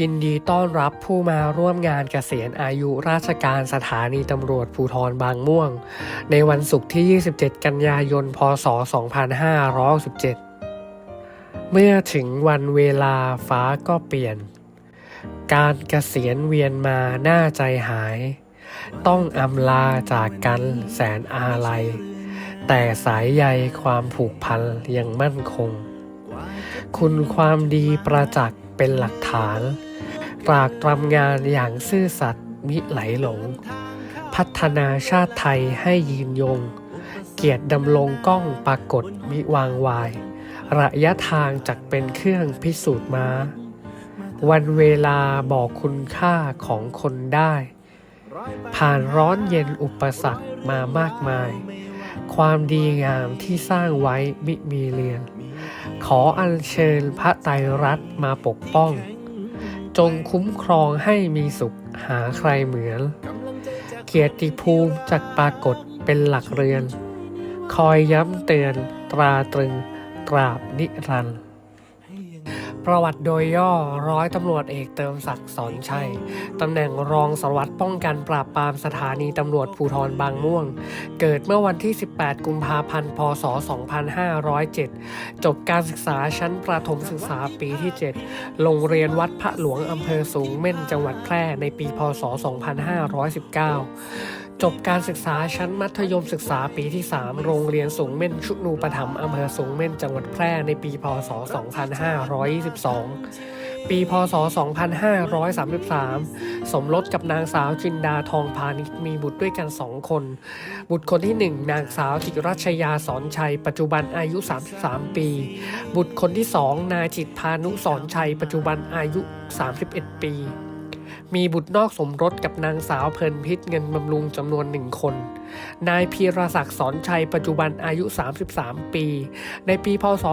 ยินดีต้อนรับผู้มาร่วมงานเกษียณอายุราชการสถานีตำรวจภูธรบางม่วง ในวันศุกร์ที่ 27 กันยายน พศ 2567เมื่อถึงวันเวลาฟ้าก็เปลี่ยน การเกษียณเวียนมาหน้าใจหาย ต้องอำลาจากกันแสนอาลัย แต่สายใยความผูกพันยังมั่นคง คุณความดีประจักษ์เป็นหลักฐาน ตรากตรำงานอย่างซื่อสัตย์มิไหลหลง พัฒนาชาติไทยให้ยืนยง เกียรติดำรงก้องปรากฏมิวางวาย ระยะทางจักเป็นเครื่องพิสูจน์มา วันเวลาบอกคุณค่าของคนได้ ผ่านร้อนเย็นอุปสรรคมามากมาย ความดีงามที่สร้างไว้มิมีเลือน ขออัญเชิญพระไตรรัตน์มาปกป้อง จงคุ้มครองให้มีสุขหาใครเหมือน เกียรติภูมิจักปรากฏเป็นหลักเรือน คอยย้ำเตือนตราตรึงตราบนิรันดร์ ประวัติโดยย่อร้อยตำรวจเอกเติมศักดิ์สอนชัย ตำแหน่งรองสารวัตรป้องกันปราบปรามสถานีตำรวจภูธรบางม่วง เกิดเมื่อวันที่ 18 กุมภาพันธ์ พศ 2507 จบการศึกษาชั้นประถมศึกษาปีที่ 7 โรงเรียนวัดพระหลวงอำเภอสูงเม่นจังหวัดแพร่ในปี พศ 2519 จบการศึกษาชั้นมัธยมศึกษาปีที่ 3 โรงเรียนสูงเม่นชุนูปถัมภ์อำเภอสูงเม่นจังหวัดแพร่ในปีพศ 2522 ปีพศ 2533 สมรสกับนางสาวจินดาทองพาณิชย์มีบุตรด้วยกันสองคน บุตรคนที่ 1 นางสาวจิรัชยาสอนชัย ปัจจุบันอายุ 33 ปี บุตรคนที่ 2 นายจิตพานุสอนชัย ปัจจุบันอายุ 31 ปี มีบุตรนอกสมรสกับนางสาวเพลินพิษเงินบำรุงจำนวนหนึ่งคน นายพีรศักดิ์สอนชัยปัจจุบันอายุ 33 ปี ในปีพศ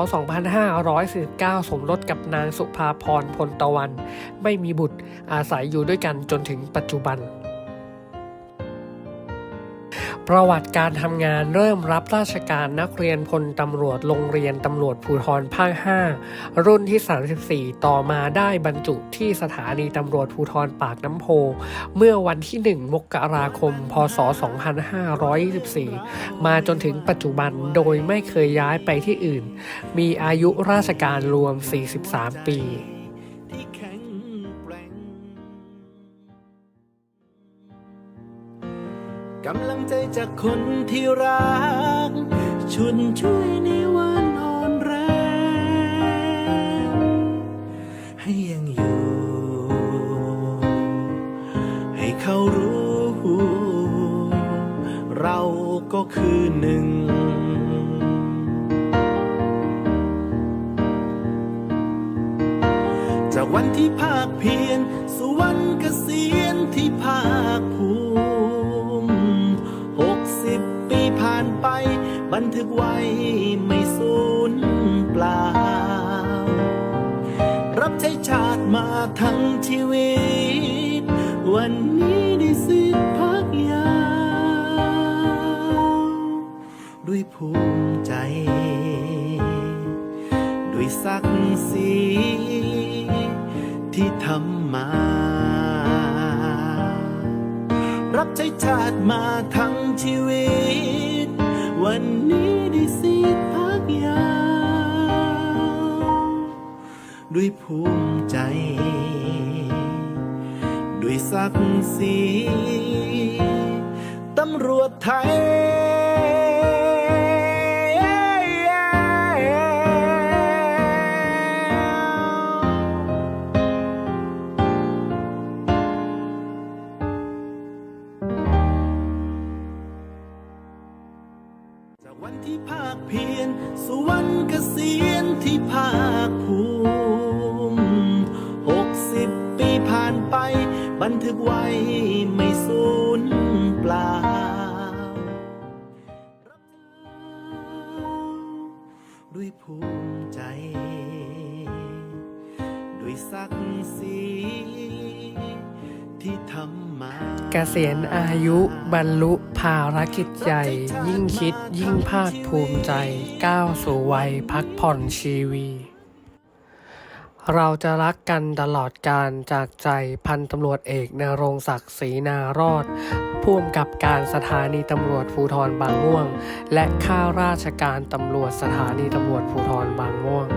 2549 สมรสกับนางสุภาพรพลตะวัน ไม่มีบุตรอาศัยอยู่ด้วยกันจนถึงปัจจุบัน ประวัติการทำงานเริ่มรับราชการนักเรียนพลตำรวจโรงเรียนตำรวจภูธรภาค 5 รุ่นที่ 34 ต่อมาได้บรรจุที่สถานีตำรวจภูธรปากน้ำโพ เมื่อวันที่ 1 มกราคม พศ 2524 มาจนถึงปัจจุบันโดยไม่เคยย้ายไปที่อื่น มีอายุราชการรวม 43 ปีำลังใจจากคนที่รักชุนช่วยในวันอ่อนแรงให้ยังอยู่ ให้เขารู้ เราก็คือหนึ่ง จากวันที่ภาคเพียรสู่วันเกษียณที่ภาคภูมิ ไป บันทึกไว้ไม่สูญเปล่า รับใช้ชาติมาทั้งชีวิต วันนี้ได้สิ้นพักยาว ด้วยภูมิใจ ด้วยศักดิ์ศรีที่ทำมารับใช้ชาติมาทั้งชีวิต วันนี้ได้สิพักยาว ด้วยภูมิใจ ด้วยศักดิ์ศรีตำรวจไทยาคเพียรสู่วันเกษียณที่ภาคภูมิหกสิบปีผ่านไป บันทึกไว้ไม่สูญเปล่า ด้วยภูมิใจ ด้วยศักดิ์ศรีที่ทำ เกษียณอายุบรรลุภารกิจใหญ่ ยิ่งคิดยิ่งภาคภูมิใจ ก้าวสู่วัยพักผ่อนชีวี เราจะรักกันตลอดการจากใจพันตำรวจเอกนรงศักดิ์ศรีนารอดผู้กำกับการสถานีตำรวจภูธรบางม่วง และข้าราชการตำรวจสถานีตำรวจภูธรบางม่วง